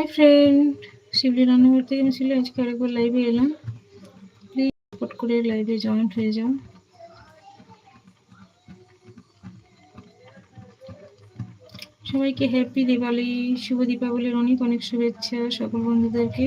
Hi friend শিবলি রান্নাঘর থেকে আমি ছিল আজকে আরেকবার লাইভে এলাম। প্লিজ সাপোর্ট করে লাইভে জয়েন্ট হয়ে যাও। সবাইকে হ্যাপি দিওয়ালি শুভ দীপাবলির অনেক অনেক শুভেচ্ছা সকল বন্ধুদেরকে।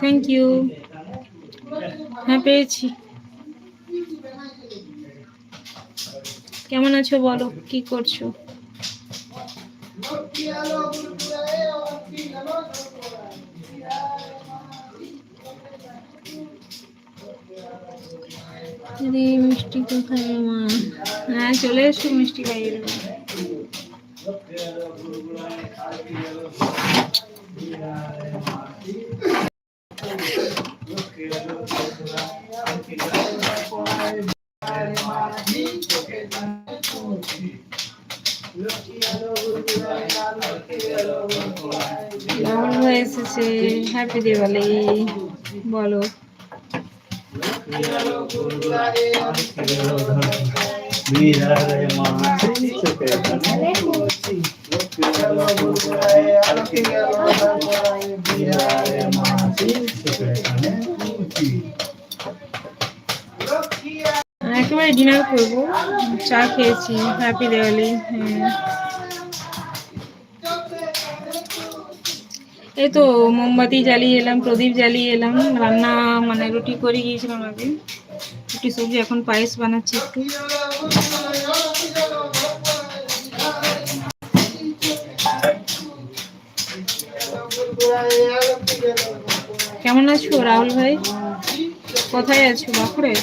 থ্যাংক ইউ হ্যাঁ পেয়েছি। কেমন আছো বলো, কি করছ? দিদি মিষ্টি কোথায় রে মা? হ্যাঁ চলে এসো, মিষ্টি খাইয়ে দেবো। রাহুল ভাই এসেছে হ্যাপি দিওয়ালি বলো। একেবারে ডিনার করব। চা খেয়েছি হ্যাপি দিওয়ালি হ্যাঁ। এই তো মোমবাতি জ্বালিয়ে এলাম, প্রদীপ জ্বালিয়ে এলাম, রান্না মানে রুটি করে গিয়েছিলাম আগে। রুটি সবজি এখন পায়েস বানাচ্ছি একটু। কেমন আছো রাহুল ভাই? কোথায় আছো বাঁকুড়ে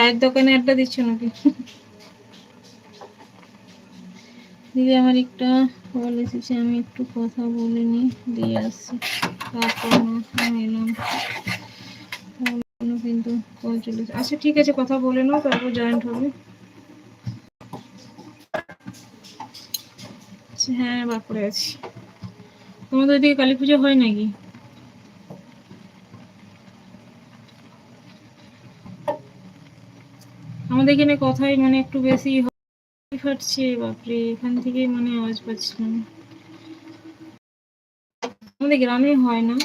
চায়ের দোকানে আড্ডা দিচ্ছ নাকি? দিদি আমার একটা কল এসেছে আমি একটু কথা বলে নি দিয়ে আসছি। তারপর না এলাম। কিন্তু কল চলে আচ্ছা ঠিক আছে কথা বলে নাও তারপর জয়েন্ট হবে। আচ্ছা, হ্যাঁ বাঁকুড়ে আছি। তোমাদের ওইদিকে কালী পুজো হয় নাকি? এখানে কথাই মানে একটু বেশি। ফাটছে, বাপরে, এখান থেকে মানে আওয়াজ পাচ্ছিলাম আমাদের গ্রামে হয় না।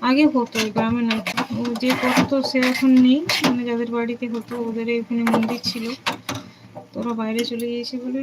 আগে হতো, গ্রামে না। ও যে করতো সে এখন নেই মানে যাদের বাড়িতে হতো ওদের এখানে মন্দির ছিল। তোরা বাইরে চলে গিয়েছে বলে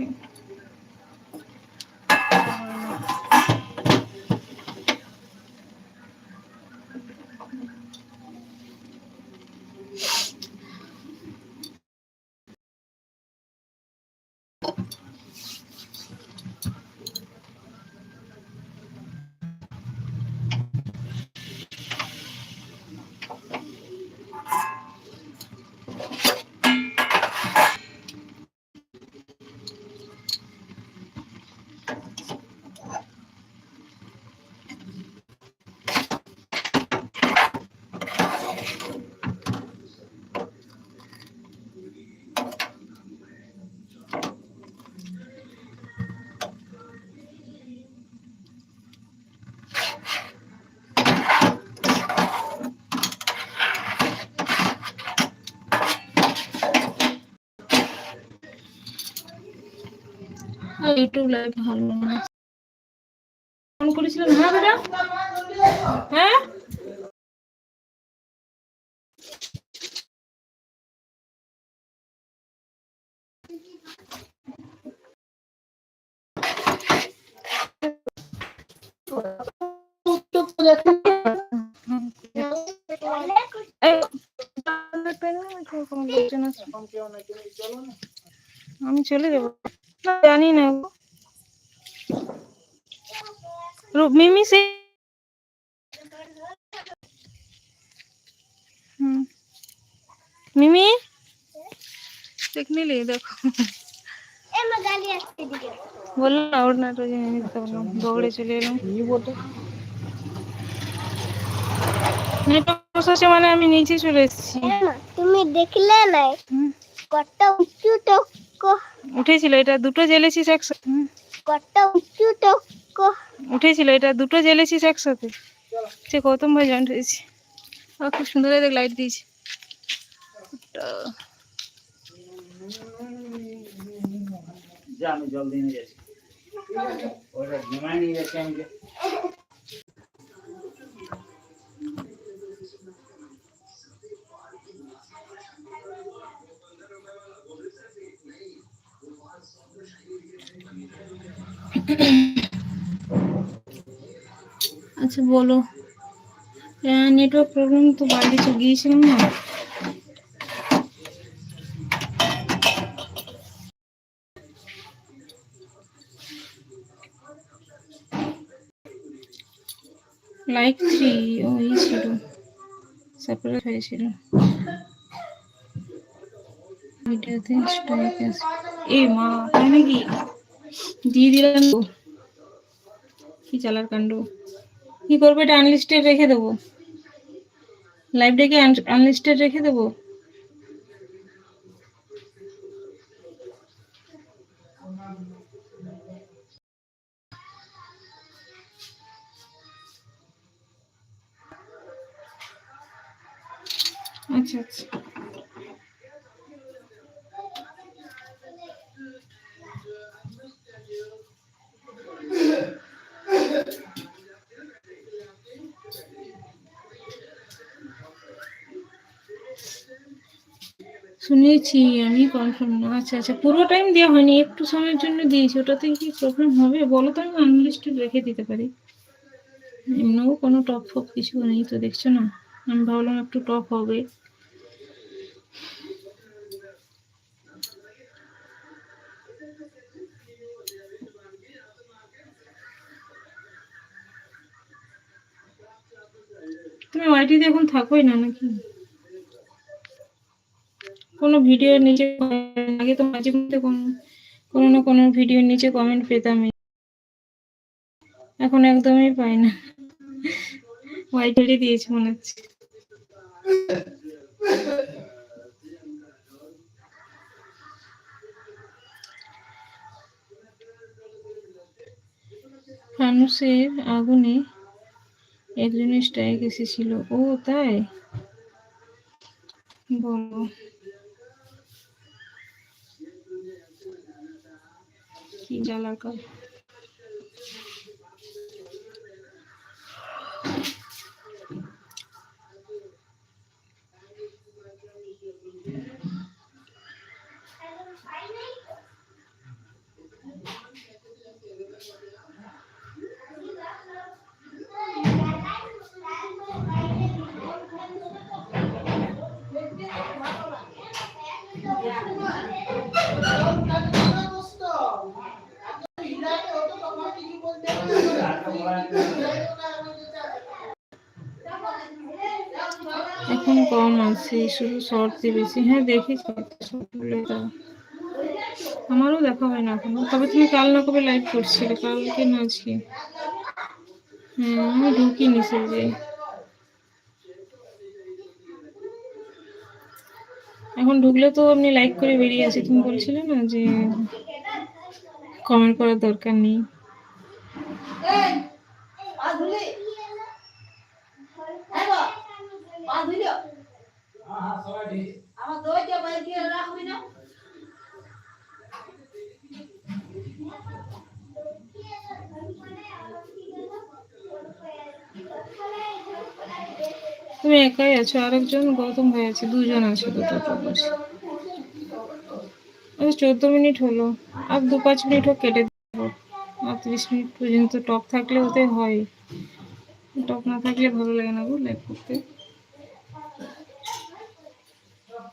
ইউটিউব ভালো না ফোন করেছিলেন হ্যাঁ বেটা হ্যাঁ? লোকজন আমি চলে যাব। জানি না। গো। মিমি সে হুম। মিমি? দেখ নিলি দেখো। বলল না ওর না তো জেনে পারলাম দৌড়ে চলে এলাম। নেটওয়ার্ক বসেছে মানে আমি নিচে চলে এসেছি। তুমি দেখলে নাই। কত উঁচু টক্ক উঠেছিল এটা দুটো জেলেছিস একসাথে। উঠেছিল এটা দুটো জেলেছিস একসাথে। সে গৌতম ভাই জয়েন্ট হয়েছে। খুব সুন্দর দেখ লাইট দিয়েছে। আমি জল দিয়ে নিয়ে যাচ্ছি। ওটা ঘুমায় নিয়ে যাচ্ছি আমি আচ্ছা বলো। নেটওয়ার্ক প্রবলেম তো বাইরে তো গিয়েছিলাম না। লাইক থ্রি ওই ছিল। সেপারেট হয়েছিল। ভিডিওতে স্ট্রাইক আছে। এ, মা, তাই নাকি? দিয়ে দিলাম। কি চালার কাণ্ড? কি করবে এটা আনলিস্টেড রেখে দেবো। লাইভটাকে আনলিস্টেড রেখে দেবো। আচ্ছা আচ্ছা। শুনেছি, আমি কনফার্ম না। আচ্ছা আচ্ছা পুরো টাইম দেওয়া হয়নি, একটু সময়ের জন্য দিয়েছি, ওটাতে কি প্রবলেম হবে? বলো তো, আমি আনলিস্টেড রেখে দিতে পারি। এমনিও কোনো টপ ফপ কিছু নেই তো, দেখছ না? আমি ভাবলাম একটু টপ হবে। তুমি ওয়াইটিতে এখন থাকোই না নাকি? কোনো ভিডিওর নিচে আগে তো মাঝে মধ্যে কোনো না কোনো ভিডিওর নিচে কমেন্ট পেতাম এখন একদমই পাই না। হোয়াইট হেডে দিয়েছে মনে হচ্ছে। ফানুসের আগুনে একজনের স্ট্রাইক এসেছিল। ও, তাই? বলো। কি জ্বালা কাজ শুধু শর্টে বেশি। হ্যাঁ দাও। আমারও দেখা হয় না এখনও। তবে তুমি কাল না কবে লাইভ করছিলে? কালকে না আজকে? হ্যাঁ আমি ঢুকিনি যে এখন ঢুকলে তো আপনি লাইক করে বেরিয়ে আসে। তুমি বলছিলে না যে কমেন্ট করার দরকার নেই। হ্যাঁ, তুমি একাই আছো আরেকজন গৌতম ভাই আছে দুজন আছে দুটো আচ্ছা, চোদ্দ মিনিট হলো। আর দু পাঁচ মিনিট হোক কেটে দেবো। আর তিরিশ মিনিট পর্যন্ত টপ থাকলে ওতে হয়। টপ না থাকলে ভালো লাগে না গো লাইভ করতে।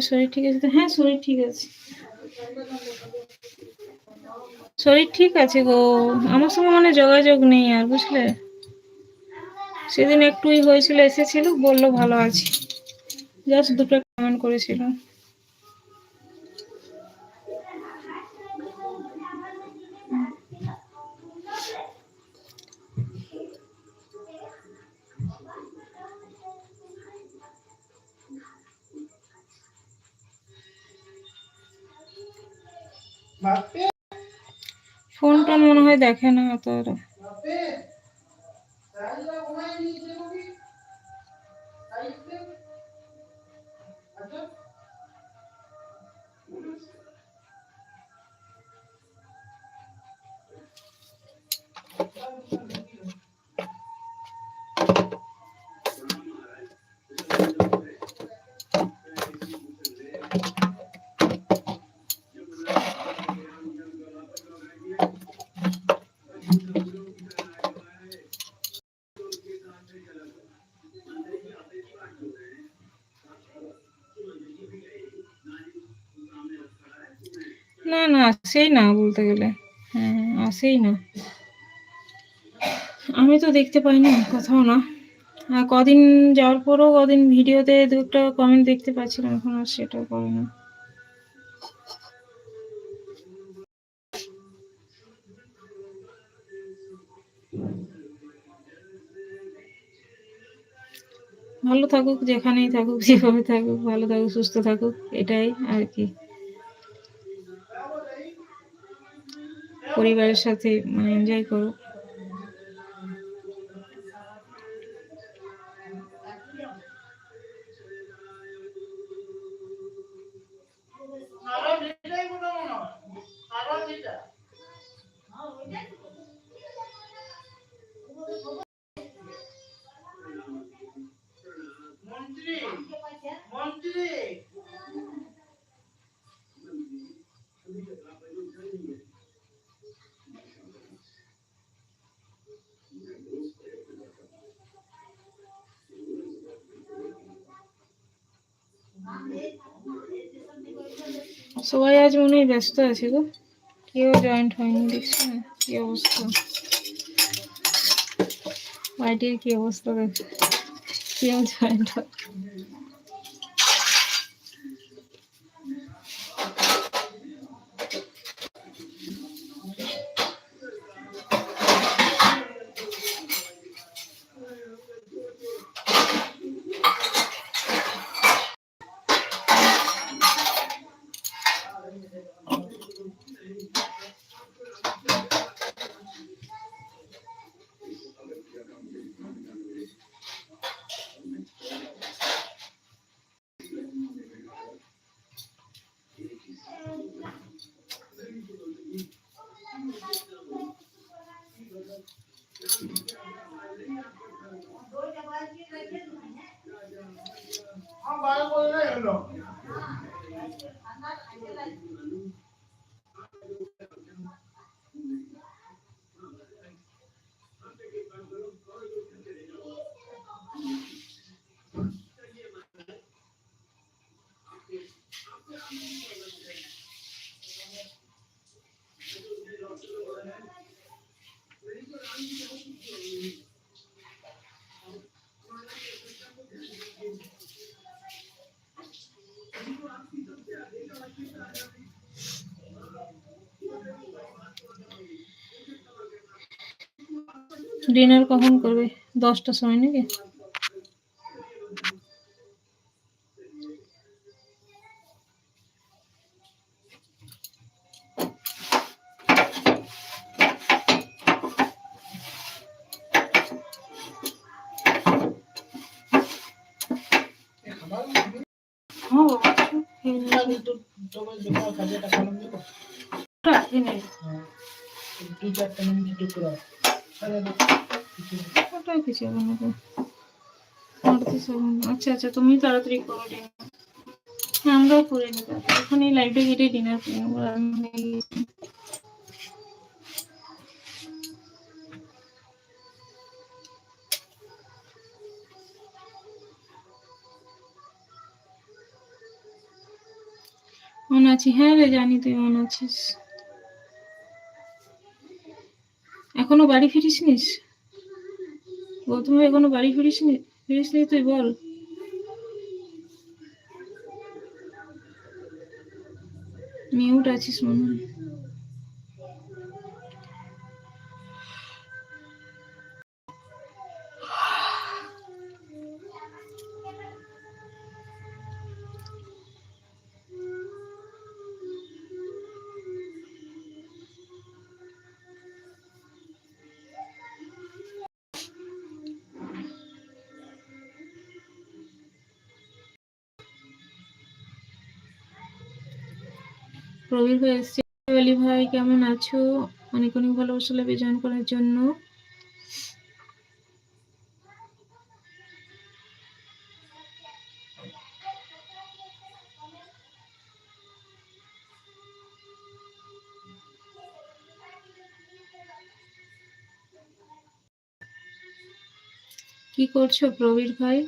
শরীর ঠিক আছে? হ্যাঁ শরীর ঠিক আছে। শরীর ঠিক আছে গো। আমার সঙ্গে মানে যোগাযোগ নেই আর, বুঝলে? সেদিন একটুই হয়েছিল, এসেছিল, বলল ভালো আছি। জাস্ট দুটো কমেন্ট করেছিল। ফোন টোন মনে হয় দেখে না অত আসেই না বলতে গেলে। হ্যাঁ আসেই না। আমি তো দেখতে পাই না কোথাও না। আর কদিন যাওয়ার পরও কদিন ভিডিওতে দু একটা কমেন্ট দেখতে পাচ্ছিলাম, এখন আর সেটাও করে না। ভালো থাকুক, যেখানেই থাকুক, যেভাবে থাকুক, ভালো থাকুক, সুস্থ থাকুক, এটাই আর কি। পরিবারের সাথে মানে এনজয় করুক। সবাই আজ মনে হয় ব্যস্ত আছে গো। কেউ জয়েন্ট হয়নি, দেখছি না কি অবস্থা। বাড়িটির কি অবস্থা দেখ, কেউ জয়েন্ট হয় ডিনার কখন করবে? দশটার সময় নাকি? আচ্ছা আচ্ছা তুমি তাড়াতাড়ি করো ডিনার হ্যাঁ আমরাও করে নেব ওখানে লাইটে কেটে ডিনার করে নেব আছি। হ্যাঁ রে জানি তুই মনে আছিস? এখনও বাড়ি ফিরিস নিস গৌতম এখনও বাড়ি ফিরিস নি ফিরিস নি তুই বল। মিউট আছিস মনে হয়। প্রবীর ভাই এসছে। অলি ভাই, কেমন আছো? অনেক অনেক ভালোবাসা লাগবে জয়েন করার জন্য। কি করছ প্রবীর ভাই?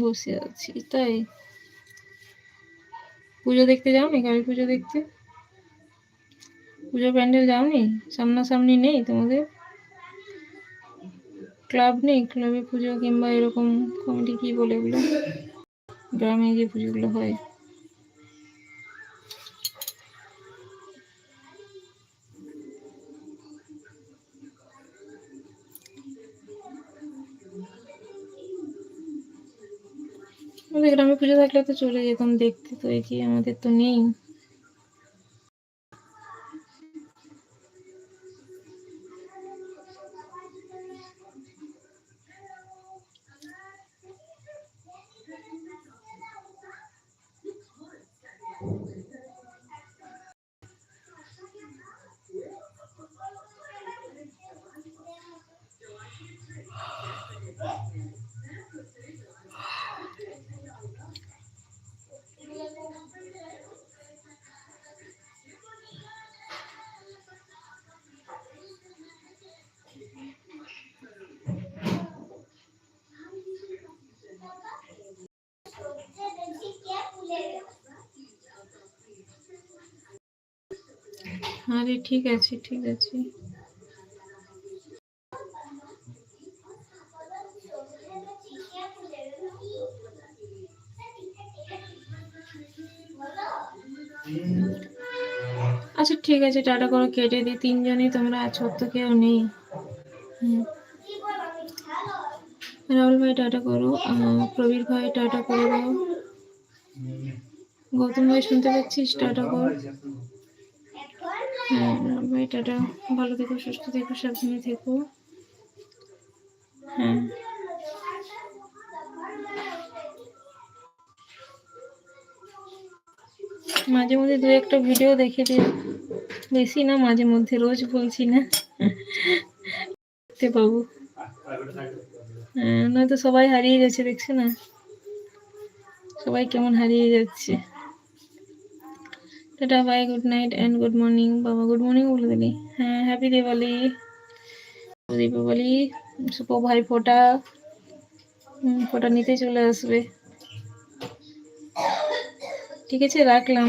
বসে আছি, তাই। পুজো দেখতে যাওনি? কালী পুজো দেখতে? পুজো প্যান্ডেল যাওনি? সামনাসামনি নেই তোমাদের? ক্লাব নেই? ক্লাবে পুজো কিংবা এরকম কমিটি কি বলে এগুলো গ্রামে যে পুজোগুলো হয়। গ্রামে পুজো থাকলে তো চলে যেতাম দেখতে তো এই যে আমাদের তো নেই। আরে ঠিক আছে ঠিক আছে। আচ্ছা ঠিক আছে, টাটা করে কেটে দিই। তিনজনই তোমরা আছো তো কেউ নেই। রাহুল ভাই, টাটা করো। প্রবীর ভাই, টাটা করে দাও। গৌতম ভাই, শুনতে পাচ্ছিস? টাটা কর। হ্যাঁ ভাই টাটা ভালো থেকো সুস্থ থেকো সাবধানে থেকো। হ্যাঁ। মাঝে মধ্যে দু একটা ভিডিও দেখে দিই বেশি না মাঝে মধ্যে রোজ বলছি না। দেখতে পাবো। হ্যাঁ, নয়তো সবাই হারিয়ে যাচ্ছে দেখছে না? সবাই কেমন হারিয়ে যাচ্ছে। Tata bye good night and good morning বাবা গুড মর্নিং বলে দিলি। হ্যাঁ হ্যাপি দিওয়ালি দীপাবলি শুভ ভাই ফোটা। ফোটা নিতে চলে আসবে। ঠিক আছে, রাখলাম।